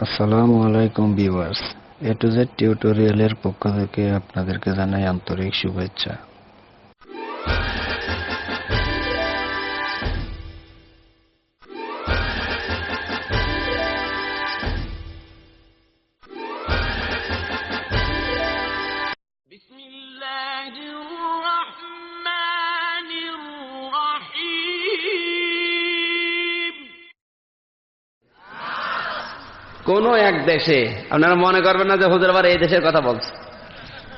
আসসালামু আলাইকুম viewers A to Z টিউটোরিয়ালের পক্ষ থেকে আপনাদেরকে জানাই আন্তরিক শুভেচ্ছা। কোন এক দেশে, আপনারা মনে করবেন না যে হুজুর আবার এই দেশের কথা বলছে।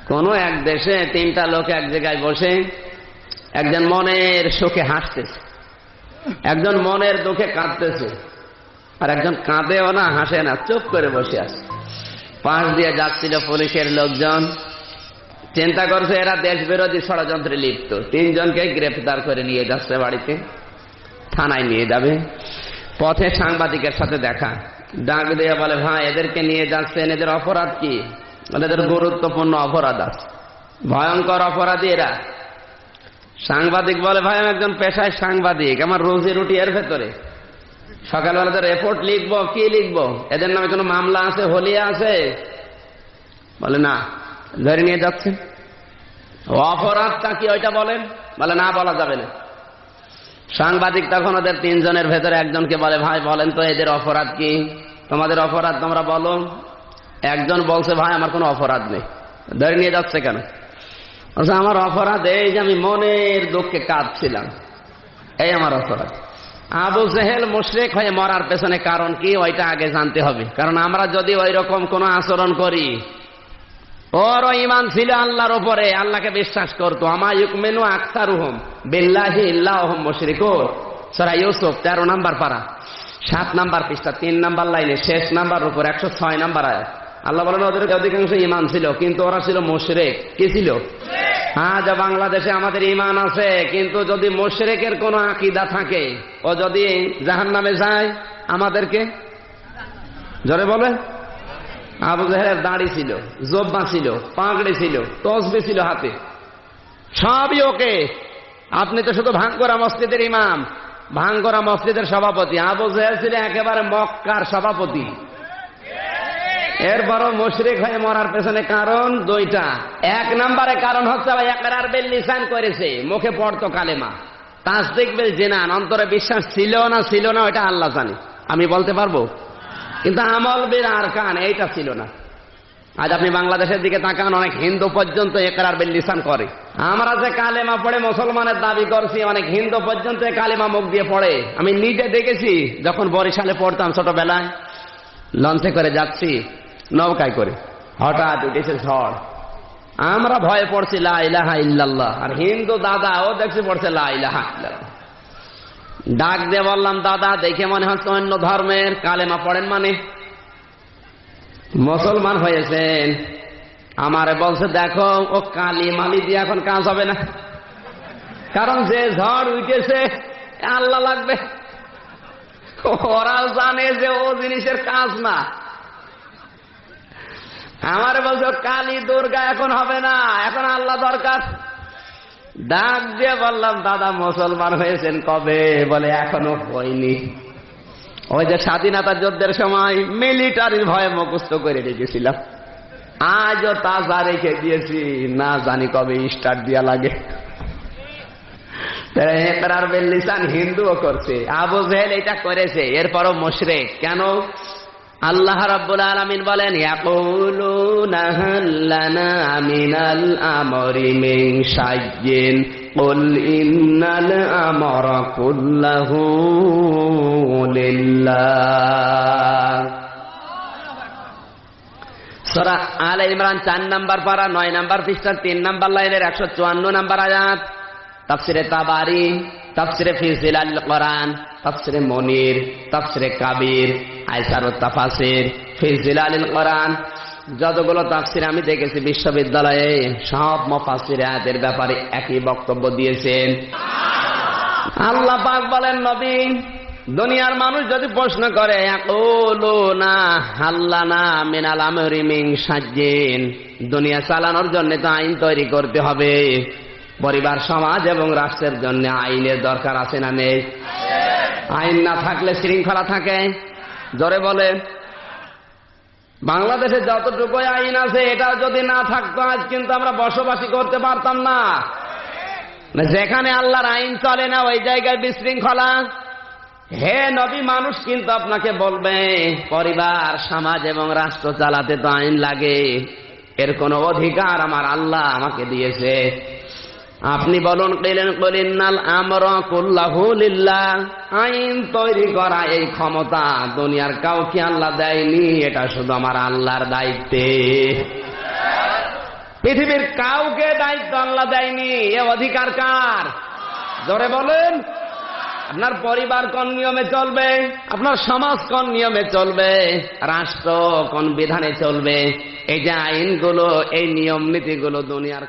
কোন এক দেশে তিনটা লোক এক জায়গায় বসে একজন মনের সুখে হাসতেছে, একজন মনের দুঃখে কাঁদতেছে, আর একজন কাঁদেও না, হাসে না, চুপ করে বসে আছে। পাশ দিয়ে যাচ্ছিল পুলিশের লোকজন। চিন্তা করছে, এরা দেশ বিরোধী ষড়যন্ত্রে লিপ্ত। তিনজনকে গ্রেফতার করে নিয়ে যাচ্ছে বাড়িতে, থানায় নিয়ে যাবে। পথে সাংবাদিকের সাথে দেখা। ডাক দিয়ে বলে, ভাই, এদেরকে নিয়ে যাচ্ছেন, এদের অপরাধ কি? এদের গুরুত্বপূর্ণ অপরাধ আছে, ভয়ঙ্কর অপরাধী এরা। সাংবাদিক বলে, ভাই, আমি একজন পেশায় সাংবাদিক, আমার রোজি রুটি এর ভেতরে। সকালবেলা তো রিপোর্ট লিখব, কি লিখব? এদের নামে কোনো মামলা আছে, হলিয়া আছে? বলে, না, ধরে নিয়ে যাচ্ছেন। অপরাধটা কি, ওইটা বলেন? বলে, না, বলা যাবে না। সাংবাদিক তখন ওদের তিনজনের ভেতরে একজনকে বলে, ভাই, বলেন তো এদের অপরাধ কি? তোমাদের অপরাধ তোমরা বলো। একজন বলছে, ভাই, আমার কোনো অপরাধ নেই। ধরে নিয়ে যাচ্ছে কেন? আমার অপরাধ এই যে আমি মনের দুঃখে কাঁদছিলাম। এই আমার অপরাধ। আবু জেহেল মুশরেক হয়ে মরার পেছনে কারণ কি, ওইটা আগে জানতে হবে। কারণ আমরা যদি ওই রকম কোনো আচরণ করি ওর ইমান ছিল আল্লাহর উপরে, আল্লাহকে বিশ্বাস করতো। আমার ইউকমেনু আখতার হুম বিল্লাহি ইল্লাহ মুশরিকুন। সরা ইউসুফ, তেরো নাম্বার পারা। সাত নাম্বার পৃষ্ঠা, তিন নাম্বার লাইনে, শেষ নাম্বার উপর একশো ছয় নাম্বার আয় আল্লাহ বলেন ওদের অধিকাংশ ইমান ছিল, কিন্তু ওরা ছিল মুশরেক। কি ছিল? যা বাংলাদেশে আমাদের ইমান আছে, কিন্তু যদি মুশরেকের কোনো আকিদা থাকে, ও যদি জাহান নামে যায়, আমাদেরকে? জরে বলে আবু জাহের দাড়ি ছিল, জব্বা ছিল, পাগড়ি ছিল, তসবি ছিল হাতে। সবই ওকে। আপনি তো শুধু ভাঙ্গরা মসজিদের ইমাম, ভাঙ্গরা মসজিদের সভাপতি। আবু জাহের ছিল একেবারে মক্কার সভাপতি। এরপরও মুশরিক হয়ে মরার পেছনে কারণ দুইটা। এক নম্বরে কারণ হচ্ছে আবার একরার বেল লিসান করেছে, মুখে পড়তো কালেমা। তাসদিক বেল জেনান, অন্তরে বিশ্বাস ছিল না ছিল না, ওইটা আল্লাহ জানে। আমি বলতে পারব? কিন্তু আমল বের আর কান এইটা ছিল না। আজ আপনি বাংলাদেশের দিকে তাকান, অনেক হিন্দু পর্যন্ত একরার বেল লিসান করে। আমরা যে কালেমা পড়ে মুসলমানের দাবি করছি, অনেক হিন্দু পর্যন্ত কালেমা মুখ দিয়ে পড়ে। আমি নিজে দেখেছি, যখন বরিশালে পড়তাম ছোটবেলায়, লঞ্চে করে যাচ্ছি, নৌকায় করে। হঠাৎ উঠেছে ঝড়। আমরা ভয়ে পড়ছি, লা ইলাহা ইল্লাল্লাহ। আর হিন্দু দাদা ও দেখছি পড়ছে, লা ইলাহা ইল্লাল্লাহ। ডাক দিয়ে বললাম, দাদা, দেখে মনে হচ্ছে অন্য ধর্মের কালেমা পড়েন মানে? মুসলমান হয়েছেন। আমারে বলছে, দেখো, ও কালি মালি দিয়ে এখন কাজ হবে না। কারণ যে ঝড় উঠেছে, আল্লাহ লাগবে। ওরাও জানে যে ও জিনিসের কাজ না। আমার বলছো, কালী দুর্গা এখন হবে না, এখন আল্লাহ দরকার। ডাক দিয়ে বললাম, দাদা, মুসলমান হয়েছেন কবে? বলে, এখনও হয়নি। ওই যে স্বাধীনতা যুদ্ধের সময় মিলিটারির ভয়ে মুখস্থ করে রেখেছিলাম। আজও তাজা রেখে দিয়েছি, না জানি কবে স্টার্ট দিয়া লাগে। বেল্লিসান হিন্দুও করছে, আবু জেহেল এটা করেছে, এরপরও মুশরেক। কেন? আল্লাহ রাব্বুল আলামিন বলেন, ইয়াকুলুনা হাল্লানা মিনাল আমরি মিন শাইইন, কুল ইন্নাল আমরা কুল্লাহু লিল্লাহ। সূরা আলে ইমরান 4 নাম্বার পারা 9 নাম্বার পৃষ্ঠা 3 নাম্বার লাইনের 154 নাম্বার আয়াত। তাফসিরে তাবারি, তাফসিরে ফি জিলাল কোরআন, তাফসিরে মনির, তাফসিরে কাবির আয়সার তাফাসির ফি জিলালিল কোরআন। যতগুলো তাফসির আমি দেখেছি বিশ্ববিদ্যালয়ে, সব মফাসির আয়াতের ব্যাপারে একই বক্তব্য দিয়েছেন। আল্লাহ পাক বলেন, নবী, দুনিয়ার মানুষ যদি প্রশ্ন করে না হাল্লা না মিনাল আমরি মিং সাজ্জিন দুনিয়া চালানোর জন্য তো আইন তৈরি করতে হবে। পরিবার, সমাজ এবং রাষ্ট্রের জন্য আইনের দরকার আছে না নেই? আইন না থাকলে শৃঙ্খলা থাকে। জোরে বলে। বাংলাদেশে যতটুকু আইন আছে এটা যদি না থাকতো আজ কিন্তু আমরা বসবাসী করতে পারতাম না। না, যেখানে আল্লাহর আইন চলে না ওই জায়গায় বিশৃঙ্খলা। হে নবী মানুষ কিন্তু আপনাকে বলবে পরিবার সমাজ এবং রাষ্ট্র চালাতে তো আইন লাগে। এর কোনো অধিকার আমার আল্লাহ আমাকে দিয়েছে। আপনি বলুন পেলেন কলিন্নাল আমর কুল্লাহুলিল্লাহ আইন তৈরি করা এই ক্ষমতা দুনিয়ার কাউকে আল্লাহ দেয়নি, এটা শুধু আমার আল্লাহর দায়িত্বে। পৃথিবীর কাউকে দায়িত্ব আল্লাহ দেয়নি, এ অধিকার কার? জোরে বলেন, আপনার পরিবার কোন নিয়মে চলবে? আপনার সমাজ কোন নিয়মে চলবে? রাষ্ট্র কোন বিধানে চলবে? এই যে আইনগুলো, এই নিয়ম নীতিগুলো দুনিয়ার